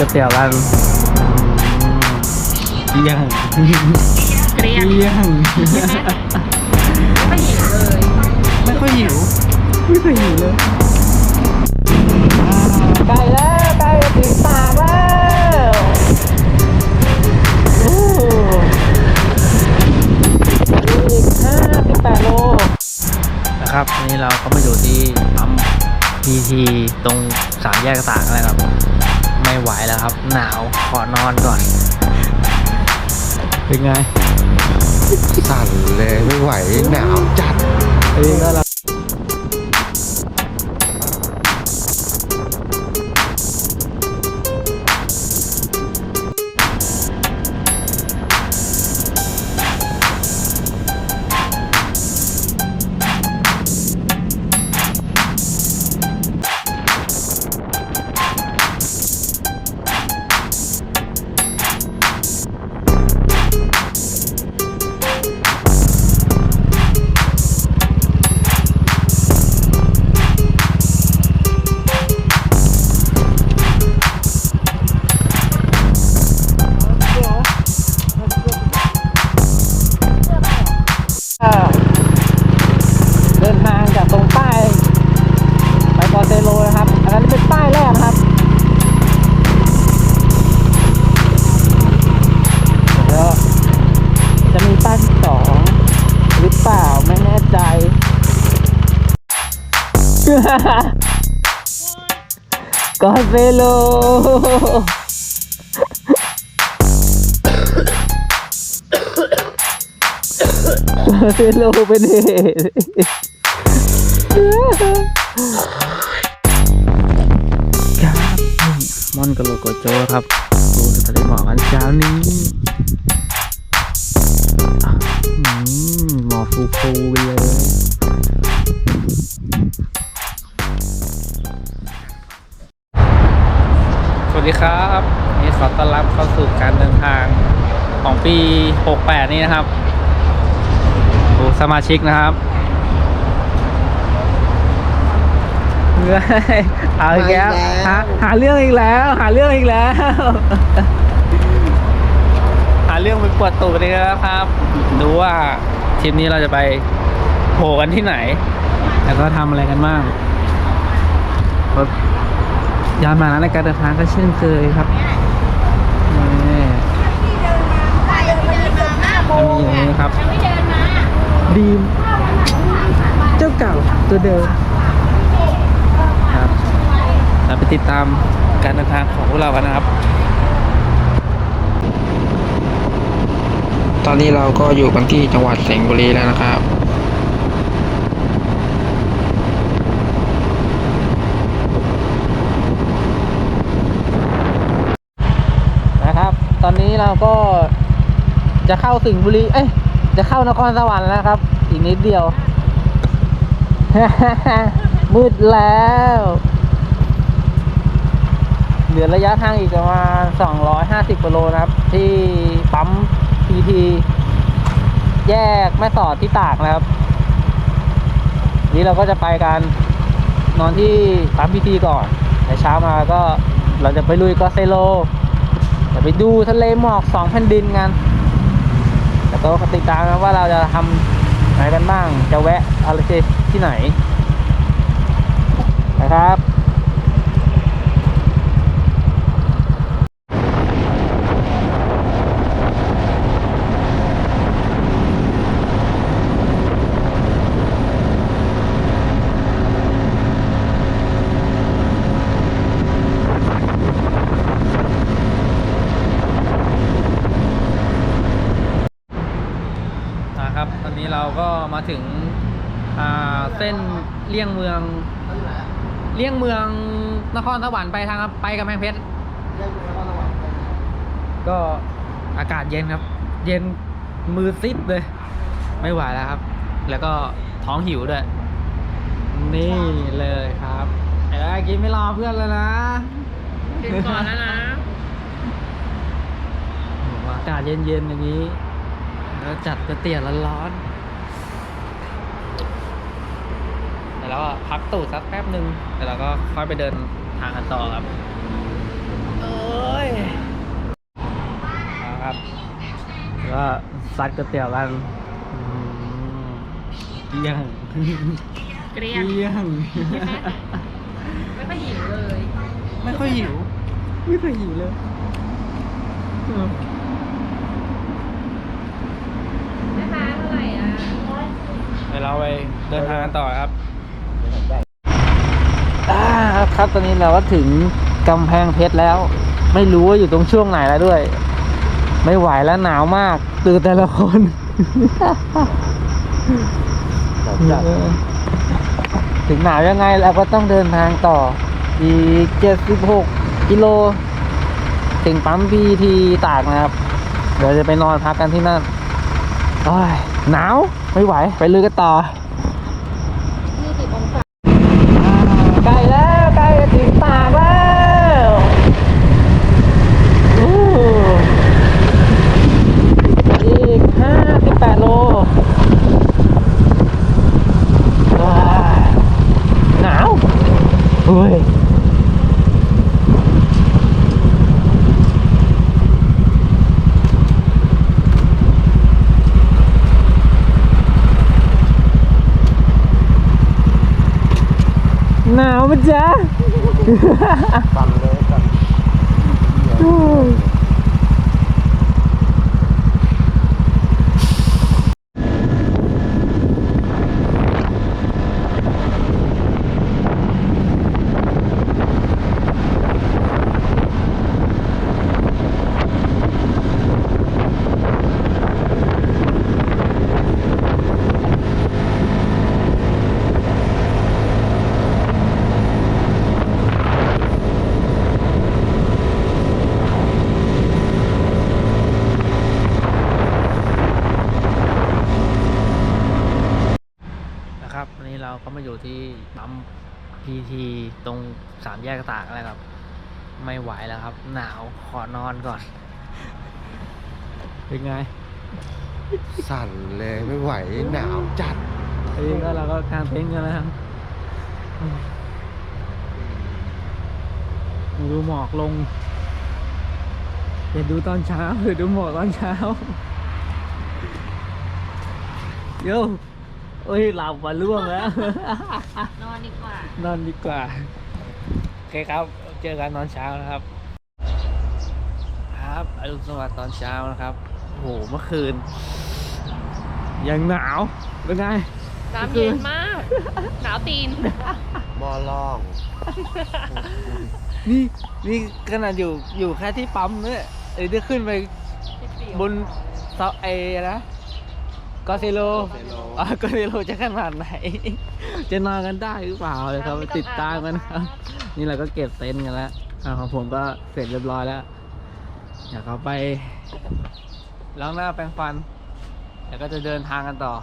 ก็ซัดก๋วยเตี๋ยวกันเที่ยงเกลี้ยงเที่ยงไม่หิวเลยไม่ค่อยหิวไม่ค่อยหิวเลยใกล้แล้วใกล้ถึงปากแล้วโอ้อีกห้าสิบแปดโลนะครับวันนี้เราก็มาอยู่ที่ปั๊มพีทีตรงสามแยกต่างแล้วครับ ไม่ไหวแล้วครับ หนาวขอนอนก่อน เป็นไง สั่นเลยไม่ไหวหนาวจัด อันนี้ก็เรา โล เซโลเป็นเหตุครับมอนกะโลโกโจครับดูสถานหมอกันเช้านี้อืมหมอกฟูฟูเล ครับวันนี่ขอต้อนรับเข้าสู่การเดินทางของปี 68 นี้นะครับดูสมาชิกนะครับเฮ้ยเอาอีกแล้วมาอีกแล้ว หาหาเรื่องอีกแล้ว หาเรื่องอีกแล้ว หาเรื่องไปปวดตูดอีกแล้วครับ ดูว่าทริปนี้เราจะไปโผล่กันที่ไหน แล้วก็ทำอะไรกันบ้างรถ ยานมานะในการเดินทางก็เช่นเคยครับนี่จะมีอย่างนี้ครับดีมเจ้าเก่าตัวเดิมครับเราไปติดตามการเดินทางของพวกเรากันนะครับ ตอนนี้เราก็อยู่กันที่จังหวัดสิงห์บุรีแล้วนะครับ ตอ นี้เราก็จะเข้าสิงห์บุรี เอ้ย จะเข้านครสวรรค์แล้วครับ อีกนิดเดียว มืดแล้ว เหลือระยะทางอีกประมาณ 250กิโลนะครับ ที่ปั๊มพีทีแยกแม่สอดที่ตากนะครับ นี้เราก็จะไปกันนอนที่ปั๊มพีทีก่อนแต่เช้ามาก็เราจะไปลุยกอเซโล จะไปดูทะเลหมอกสองแผ่นดินกันแล้วก็ติดตามนะว่าเราจะทำอะไรกันบ้าง จะแวะอะไรที่ไหนนะครับ ตอนนี้ เราก็มาถึงอ่าเส้นเลี่ยงเมืองเลี่ยงเมืองนครสวรรค์ไปทางไปกำแพงเพชรก็อากาศเย็นครับ เย็นมือซิดเลย ไม่ไหวแล้วครับ แล้วก็ท้องหิวด้วย นี่เลยครับไอ้แรกกินไม่รอเพื่อนเลยนะถึงก่อนแล้วนะโอ้โหอากาศเย็นๆอย่างนี้ แล้วจัดก๋วยเตี๋ยวร้อนๆ แต่แล้วก็พักตูดสักแป๊บหนึ่งแต่เราก็ค่อยไปเดินทางกันต่อครับเอาครับก็ซัดก๋วยเตี๋ยวกันอืมเกลี้ยงเกรียเกงลี้ยงไม่ค่อยหิวเลย ไม่ค่อยหิว ไม่ค่อยหิวเลยอืมแม่ค้าเท่าไหร่อะเดี๋ยวเราไปเดินทางกันต่อครับ อ่าครับตอนนี้เราก็ถึงกำแพงเพชรแล้ว ไม่รู้ว่าอยู่ตรงช่วงไหนแล้วด้วย ไม่ไหวแล้วหนาวมาก ตื่นแต่ละคนถึงหนาวยังไงเราก็ต้องเดินทางต่อ อีก76กิโล ถึงปั๊มพีทีตากนะครับ เดี๋ยวจะไปนอนพักกันที่นั่นโอ้ยหนาว ไม่ไหว ไปลือกันต่อ ยี่สิบองศา ใกล้แล้วใกล้จะถึงตากแล้วโอ้อีก58โลว้ายหนาวเฮ้ย หนาวมั้ยจ๊ะฟังเลยกัน เราก็มาอยู่ที่ปั๊มพีทีตรงสามแยกตากแล้วครับ ไม่ไหวแล้วครับ หนาวขอนอนก่อน เป็นไงสั่นเลยไม่ไหวหนาวจัดอันนี้ก็เราก็กางเต็นท์กันแล้วครับอืมดูหมอกลงเดี๋ยวดูตอนเช้าเดี๋ยวดูหมอกตอนเช้าโย่ โอ้ยหลับมาล่วงแล้ว นอนดีกว่า นอนดีกว่า โอเคครับ เจอกันตอนเช้านะครับ ครับอรุณสวัสดิ์ตอนเช้านะครับโอ้โหเมื่อคืน ยังหนาวเป็นไง น้ำเย็นมาก หนาวตีนหมอล่อง นี่นี่ขนาดอยู่อยู่แค่ที่ปั๊มเนี่ยเอ้ยได้ขึ้นไปบนเสาไอ้นะ กอซิโลอ่ากอซิโลจะขนาดไหน จะนอนกันได้หรือเปล่าเลยครับไม่ต้องติดตามกันนะครับ นี่เราก็เก็บเต็นท์กันแล้วอ่าของผมก็เสร็จเรียบร้อยแล้วเดี๋ยวเขาไปล้างหน้าแปรงฟัน แล้วก็จะเดินทางกันต่อ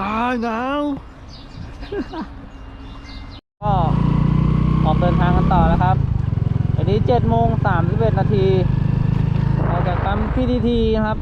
อ้าวหนาวก็ออกเดินทางกันต่อแล้วครับอันนี้เจ็ดโมงสามสิบเอ็ดนาทีออกจากปั๊มพีทีทีนะครับ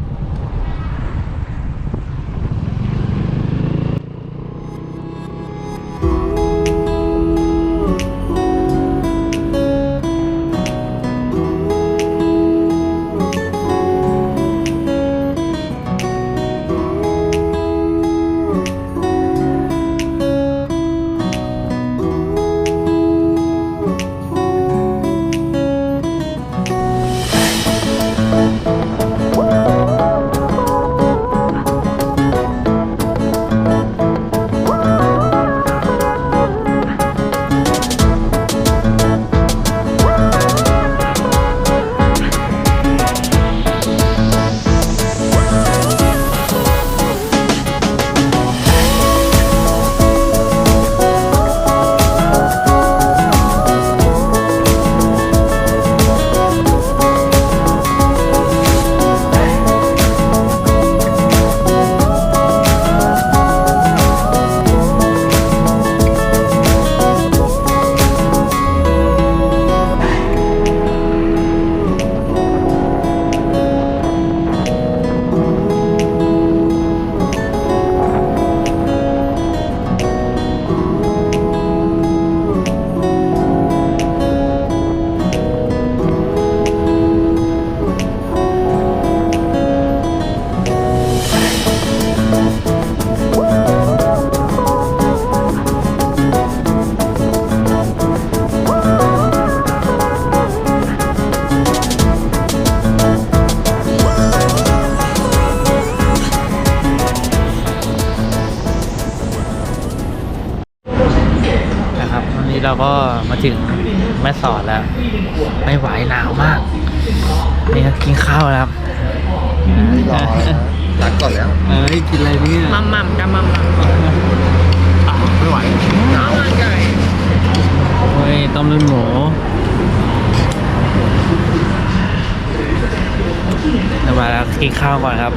กินข้าวก่อนครับ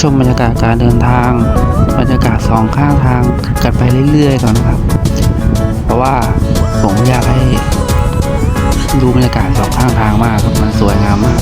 ชมบรรยากาศการเดินทาง บรรยากาศสองข้างทางกันไปเรื่อยๆก่อนนะครับ เพราะว่าผมอยากให้ดูบรรยากาศสองข้างทางมากครับมันสวยงามมาก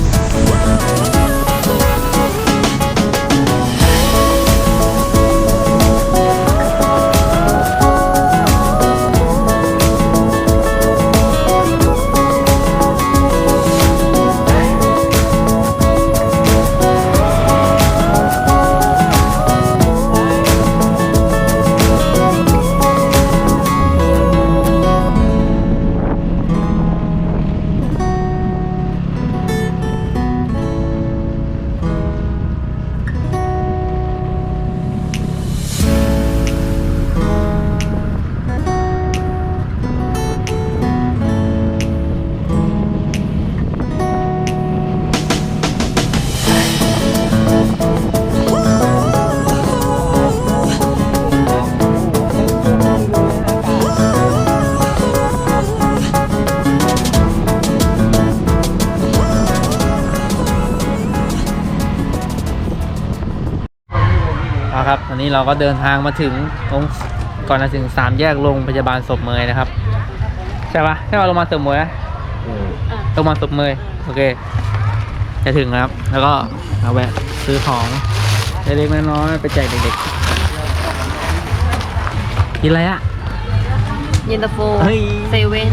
นนี้เราก็เดินทางมาถึงตรงก่อนจะถึงสามแยกโรงพยาบาลศพเมยนะครับ ใช่ปะใช่ปะโรงพยาบาลศพเมยนะโรงพยาบาลศพเมยโอเค จะถึงแล้วครับแล้วก็เอาแวะซื้อของเล็กๆน้อยๆไปแจกเด็กๆกินอะไรอะเย็นตาโฟเฮ้ยเซเว่น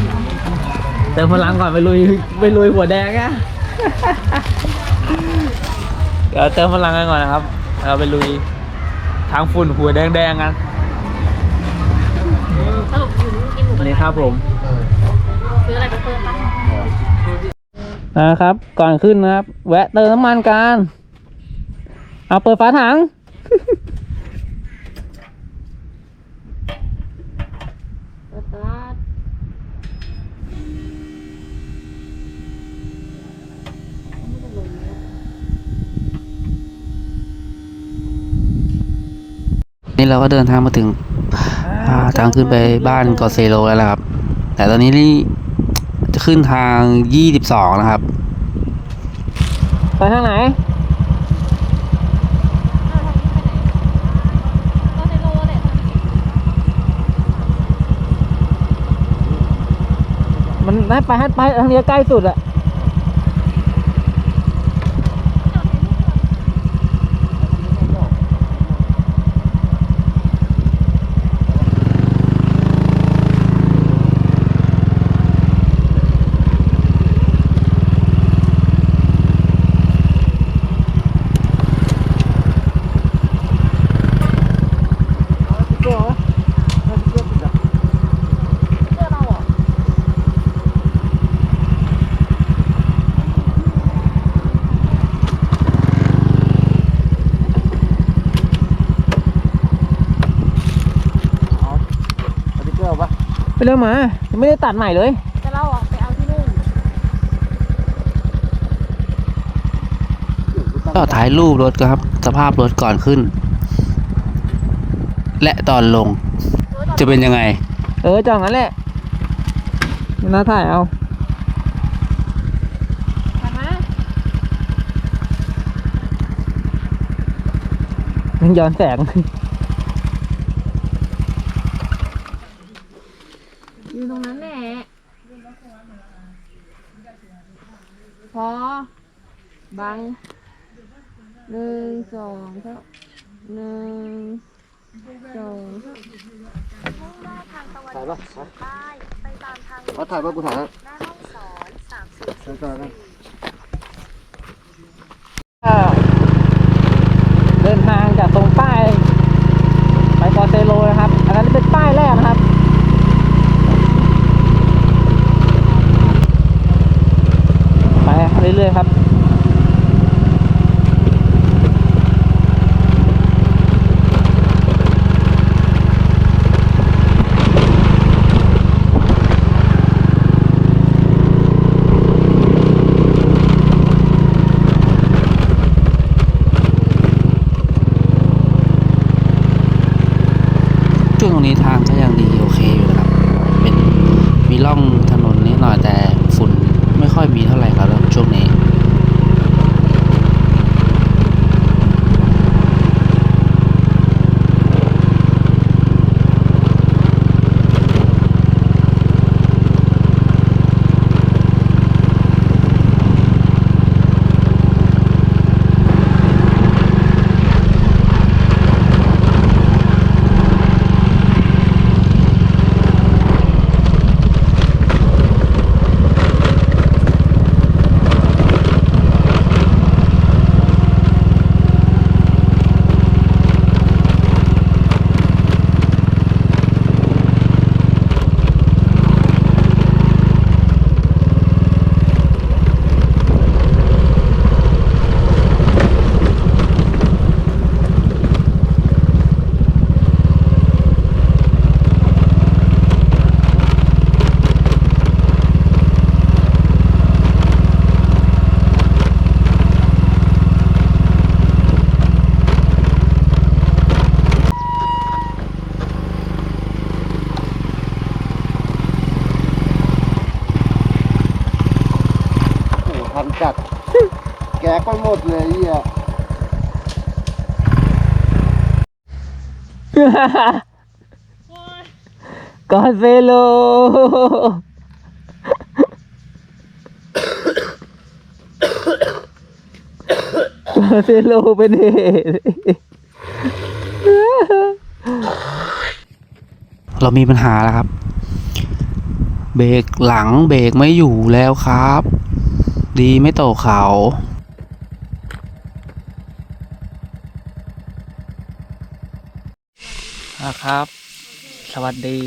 เติมพลังก่อนไปลุยไปลุยหัวแดงอะเดี๋ยวเติมพลังกันก่อนนะครับ เราไปลุย ทางฝุ่นหัวแดงๆกันสรุปอยู่นู่นกินหมูกระนี่ทะครับผมซื้ออะไรไปเพิ่มบ้างนะครับ ก่อนขึ้นนะครับ แวะเติมน้ำมันกัน เอาเปิดฝาถัง นี่เราก็เดินทางมาถึงอ่าทางขึ้นไปบ้านกอเซโลแล้วนะครับ แต่ตอนนี้นี่จะขึ้นทางยี่สิบสองนะครับ ไปทางไหนก็ในโลแหละมันให้ไปให้ไปทางนี้ใกล้สุดอะ เร็วมายังไม่ได้ตัดใหม่เลยจะเล่าออกไปเอาที่นู่นก็ถ่ายรูปรถครับ สภาพรถก่อนขึ้น และตอนลง จะเป็นยังไง เออจองงั้นแหละน่าถ่ายเอามามามันย้อนแสง อยู่ตรงนั้นแหละ พอ บังหนึ่งสองเท่าหนึ่งสองเท่าถ่ายป่ะเขาถ่ายป่ะกูถ่ายแล้วถ่ายก่อนนะก็เดินทางจากตรง กอเซโล กอเซโลเป็นเหตุเรามีปัญหาแล้วครับ เบรกหลังเบรกไม่อยู่แล้วครับ ดีไม่ตกเขา นะ ครับ สวัสดี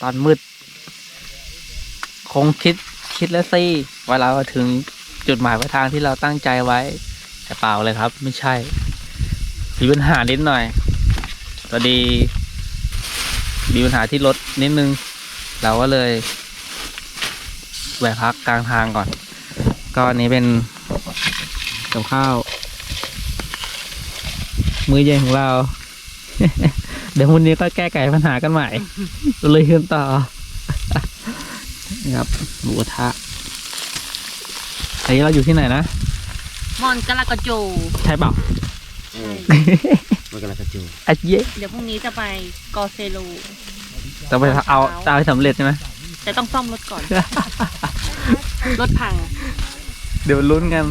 ตอนมืด คงคิดคิดแล้วสิว่าเราถึงจุดหมายปลายทางที่เราตั้งใจไว้ แต่เปล่าเลยครับ ไม่ใช่มีปัญหานิดหน่อยพอดีมีปัญหาที่รถนิดนึง เราก็เลยแวะพักกลางทางก่อน ก็อันนี้เป็นกับข้าว มื้อเย็นของเรา เดี๋ยววันนี้ก็แก้ไขปัญหากันใหม่ เลยขึ้นต่อนะครับหมูกระทะอันนี้เราอยู่ที่ไหนนะมอนกะลากระโจใช่เปล่ามันกำลังกระจูอะเย้เดี๋ยวพรุ่งนี้จะไปกอเซโลต้องไปเอาตามให้สำเร็จใช่ไหมแต่ต้องซ่อมรถก่อน รถพัง เดี๋ยวลุ้นกัน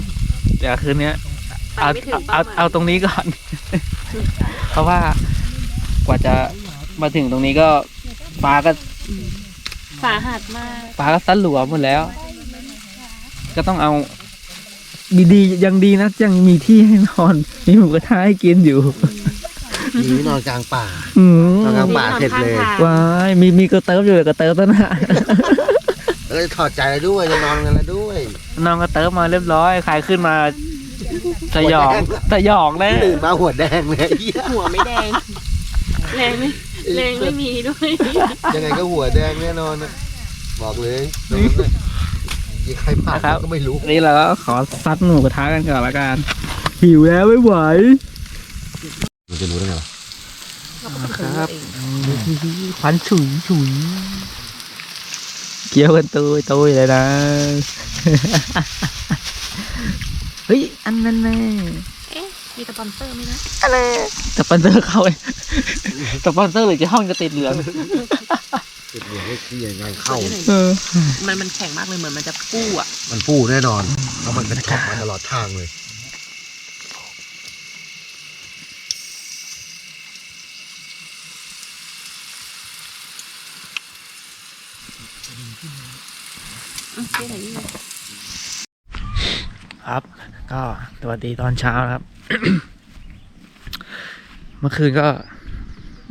เดี๋ยวคืนนี้ไปเอาไม่ถึงเอาเป้าหมาย เอาเอาตรงนี้ก่อน เพราะว่า กว่าจะมาถึงตรงนี้ก็ฟ้าก็สาหัสมาก ฟ้าก็สั้นหลัวหมดแล้ว ก็ต้องเอา ดีๆยังดีนะยังมีที่ให้นอน มีหมูกระทะให้กินอยู่ หนีนอนกลางป่าอืมนอนกลางป่าเสร็จเลย ว้ายมีมีกระเติบอยู่กระเติบต้นน่ะแล้วก็ถอดใจแล้วด้วยจะนอนกันแล้วด้วยน้องกระเติบมาเรียบร้อยใครขึ้นมาสยองสยองแน่ตื่นมาหัวแดงเลยไอ้เหี้ยหัวไม่แดง แรงไม่แรงไม่มีด้วยยังไงก็หัวแดงแน่นอนนะบอกเลยตรงนั้นน่ะยิงใครผ่านครับก็ไม่รู้นี่เราก็ขอซัดหมูกระทะกันก่อนละกันหิวแล้วไม่ไหวมันจะรู้ได้ไงวะครับควันฉุยฉุยเกี่ยวกันตุยตุยเลยนะ เฮ้ย อันนั้นแน่ มีสปอนเซอร์ไหมนะอะไรสปอนเซอร์เข้าไปสปอนเซอร์หรือจะห้องจะติดเหลืองติดเหลืองเลขที่ยังไงเข้า เออ มันมันแข็งมากเลยเหมือนมันจะฟู่อะ มันฟู่แน่นอนแล้วมันก็ขับมาตลอดทางเลยครับ ก็สวัสดีตอนเช้านะครับ เมื่อคืนก็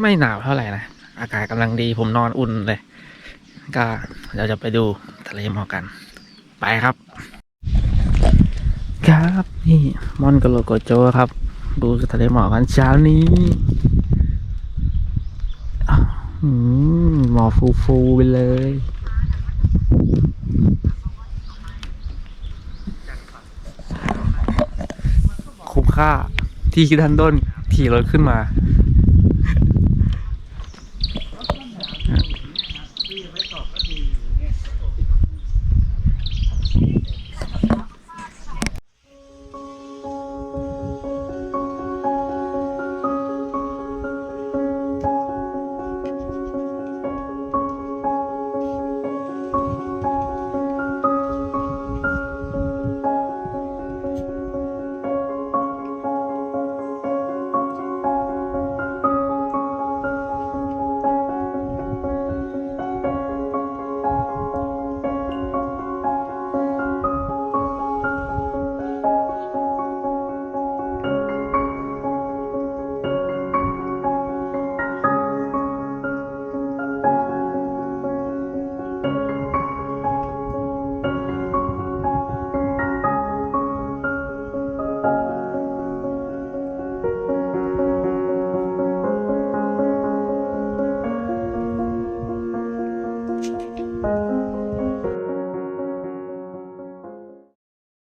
ไม่หนาวเท่าไหร่นะ อากาศกำลังดีผมนอนอุ่นเลย ก็เราจะไปดูทะเลหมอกกัน ไปครับ ครับนี่มอนกโลโกโจครับ ดูทะเลหมอกกันเช้านี้อืมหมอกฟูๆไปเลย ค่าที่ด้านด้นขี่รถขึ้นมา